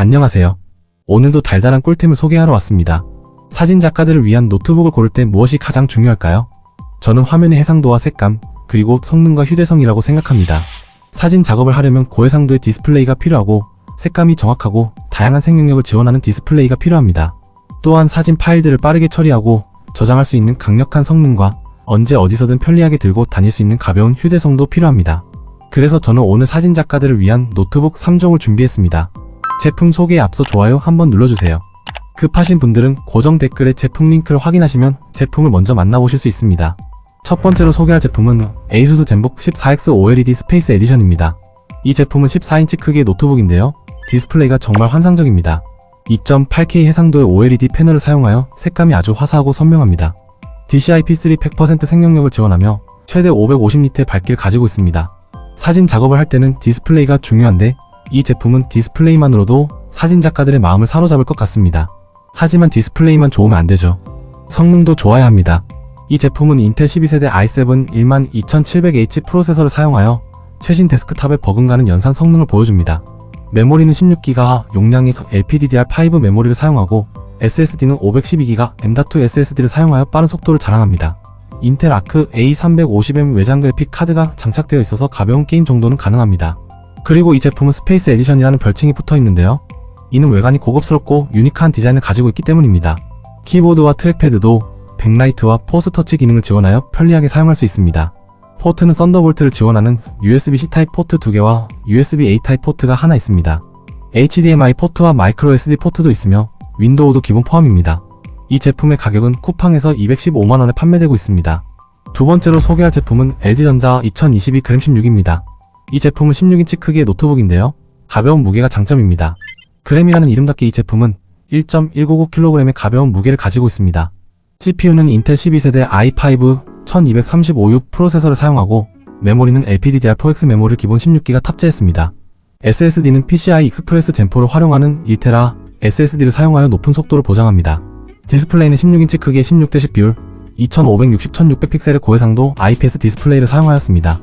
안녕하세요. 오늘도 달달한 꿀템을 소개하러 왔습니다. 사진 작가들을 위한 노트북을 고를 때 무엇이 가장 중요할까요? 저는 화면의 해상도와 색감, 그리고 성능과 휴대성이라고 생각합니다. 사진 작업을 하려면 고해상도의 디스플레이가 필요하고 색감이 정확하고 다양한 생명력을 지원하는 디스플레이가 필요합니다. 또한 사진 파일들을 빠르게 처리하고 저장할 수 있는 강력한 성능과 언제 어디서든 편리하게 들고 다닐 수 있는 가벼운 휴대성도 필요합니다. 그래서 저는 오늘 사진 작가들을 위한 노트북 3종을 준비했습니다. 제품 소개에 앞서 좋아요 한번 눌러주세요. 급하신 분들은 고정 댓글에 제품 링크를 확인하시면 제품을 먼저 만나보실 수 있습니다. 첫 번째로 소개할 제품은 ASUS 젠북 14X OLED 스페이스 에디션입니다. 이 제품은 14인치 크기의 노트북인데요. 디스플레이가 정말 환상적입니다. 2.8K 해상도의 OLED 패널을 사용하여 색감이 아주 화사하고 선명합니다. DCI-P3 100% 생명력을 지원하며 최대 550니트의 밝기를 가지고 있습니다. 사진 작업을 할 때는 디스플레이가 중요한데 이 제품은 디스플레이만으로도 사진 작가들의 마음을 사로잡을 것 같습니다. 하지만 디스플레이만 좋으면 안 되죠. 성능도 좋아야 합니다. 이 제품은 인텔 12세대 i7 12700H 프로세서를 사용하여 최신 데스크탑에 버금가는 연산 성능을 보여줍니다. 메모리는 16기가 용량의 LPDDR5 메모리를 사용하고 SSD는 512기가 M.2 SSD를 사용하여 빠른 속도를 자랑합니다. 인텔 아크 A350M 외장 그래픽 카드가 장착되어 있어서 가벼운 게임 정도는 가능합니다. 그리고 이 제품은 스페이스 에디션이라는 별칭이 붙어 있는데요. 이는 외관이 고급스럽고 유니크한 디자인을 가지고 있기 때문입니다. 키보드와 트랙패드도 백라이트와 포스 터치 기능을 지원하여 편리하게 사용할 수 있습니다. 포트는 썬더볼트를 지원하는 USB-C 타입 포트 2개와 USB-A 타입 포트가 하나 있습니다. HDMI 포트와 마이크로 SD 포트도 있으며 윈도우도 기본 포함입니다. 이 제품의 가격은 쿠팡에서 215만원에 판매되고 있습니다. 두 번째로 소개할 제품은 LG전자 2022 그램 16입니다. 이 제품은 16인치 크기의 노트북인데요. 가벼운 무게가 장점입니다. 그램이라는 이름답게 이 제품은 1.199kg의 가벼운 무게를 가지고 있습니다. CPU는 인텔 12세대 i5 1235U 프로세서를 사용하고 메모리는 LPDDR4X 메모리를 기본 16기가 탑재했습니다. SSD는 PCI 익스프레스 젠4를 활용하는 1테라 SSD를 사용하여 높은 속도를 보장합니다. 디스플레이는 16인치 크기의 16대10 비율 2560, 1600 픽셀의 고해상도 IPS 디스플레이를 사용하였습니다.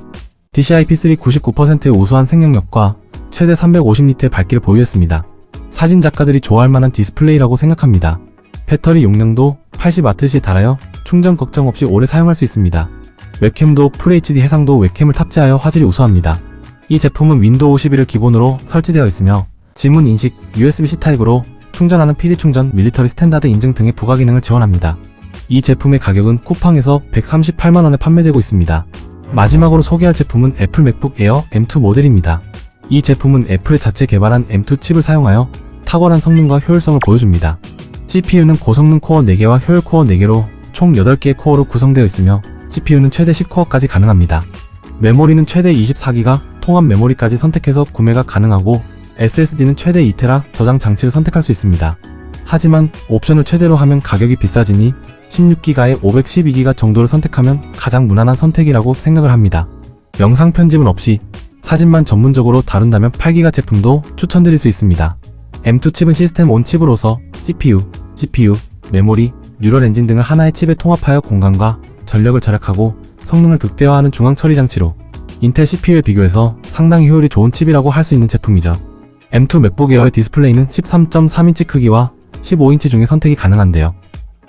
DCI-P3 99%의 우수한 생명력과 최대 350니트의 밝기를 보유했습니다. 사진 작가들이 좋아할 만한 디스플레이라고 생각합니다. 배터리 용량도 80W에 달하여 충전 걱정 없이 오래 사용할 수 있습니다. 웹캠도 FHD 해상도 웹캠을 탑재하여 화질이 우수합니다. 이 제품은 윈도우 11을 기본으로 설치되어 있으며 지문 인식, USB-C 타입으로 충전하는 PD 충전, 밀리터리 스탠다드 인증 등의 부가 기능을 지원합니다. 이 제품의 가격은 쿠팡에서 138만원에 판매되고 있습니다. 마지막으로 소개할 제품은 애플 맥북 에어 M2 모델입니다. 이 제품은 애플의 자체 개발한 M2 칩을 사용하여 탁월한 성능과 효율성을 보여줍니다. CPU는 고성능 코어 4개와 효율 코어 4개로 총 8개의 코어로 구성되어 있으며 CPU는 최대 10코어까지 가능합니다. 메모리는 최대 24기가 통합 메모리까지 선택해서 구매가 가능하고 SSD는 최대 2테라 저장 장치를 선택할 수 있습니다. 하지만 옵션을 최대로 하면 가격이 비싸지니 16기가에 512기가 정도를 선택하면 가장 무난한 선택이라고 생각을 합니다. 영상 편집은 없이 사진만 전문적으로 다룬다면 8기가 제품도 추천드릴 수 있습니다. M2 칩은 시스템 온 칩으로서 CPU, GPU, 메모리, 뉴럴 엔진 등을 하나의 칩에 통합하여 공간과 전력을 절약하고 성능을 극대화하는 중앙 처리 장치로 인텔 CPU에 비교해서 상당히 효율이 좋은 칩이라고 할 수 있는 제품이죠. M2 맥북 에어의 디스플레이는 13.3인치 크기와 15인치 중에 선택이 가능한데요.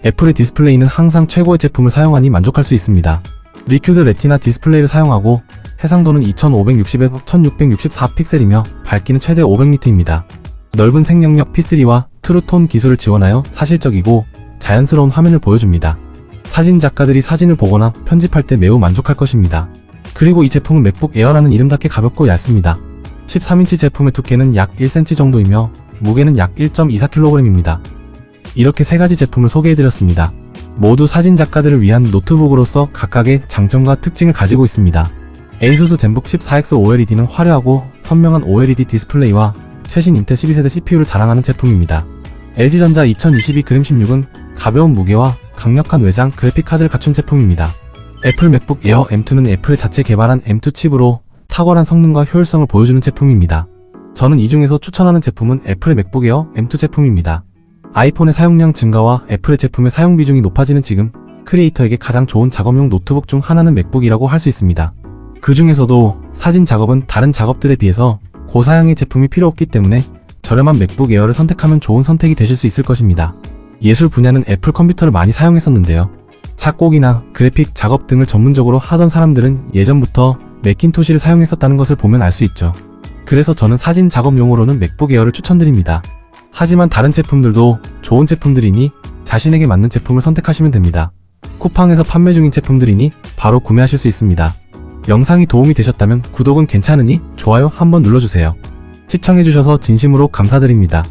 애플의 디스플레이는 항상 최고의 제품을 사용하니 만족할 수 있습니다. 리큐드 레티나 디스플레이를 사용하고 해상도는 2560에서 1664 픽셀이며 밝기는 최대 500니트입니다. 넓은 생명력 P3와 트루톤 기술을 지원하여 사실적이고 자연스러운 화면을 보여줍니다. 사진 작가들이 사진을 보거나 편집할 때 매우 만족할 것입니다. 그리고 이 제품은 맥북 에어라는 이름답게 가볍고 얇습니다. 13인치 제품의 두께는 약 1cm 정도이며 무게는 약 1.24kg입니다. 이렇게 세 가지 제품을 소개해드렸습니다. 모두 사진 작가들을 위한 노트북으로서 각각의 장점과 특징을 가지고 있습니다. ASUS 젠북 14X OLED는 화려하고 선명한 OLED 디스플레이와 최신 인텔 12세대 CPU를 자랑하는 제품입니다. LG전자 2022 그램 16은 가벼운 무게와 강력한 외장 그래픽 카드를 갖춘 제품입니다. 애플 맥북 에어 M2는 애플 자체 개발한 M2 칩으로 탁월한 성능과 효율성을 보여주는 제품입니다. 저는 이 중에서 추천하는 제품은 애플의 맥북 에어 M2 제품입니다. 아이폰의 사용량 증가와 애플의 제품의 사용 비중이 높아지는 지금 크리에이터에게 가장 좋은 작업용 노트북 중 하나는 맥북이라고 할 수 있습니다. 그 중에서도 사진 작업은 다른 작업들에 비해서 고사양의 제품이 필요 없기 때문에 저렴한 맥북 에어를 선택하면 좋은 선택이 되실 수 있을 것입니다. 예술 분야는 애플 컴퓨터를 많이 사용했었는데요. 착곡이나 그래픽 작업 등을 전문적으로 하던 사람들은 예전부터 매킨토시를 사용했었다는 것을 보면 알 수 있죠. 그래서 저는 사진 작업용으로는 맥북 에어를 추천드립니다. 하지만 다른 제품들도 좋은 제품들이니 자신에게 맞는 제품을 선택하시면 됩니다. 쿠팡에서 판매 중인 제품들이니 바로 구매하실 수 있습니다. 영상이 도움이 되셨다면 구독은 괜찮으니 좋아요 한번 눌러주세요. 시청해주셔서 진심으로 감사드립니다.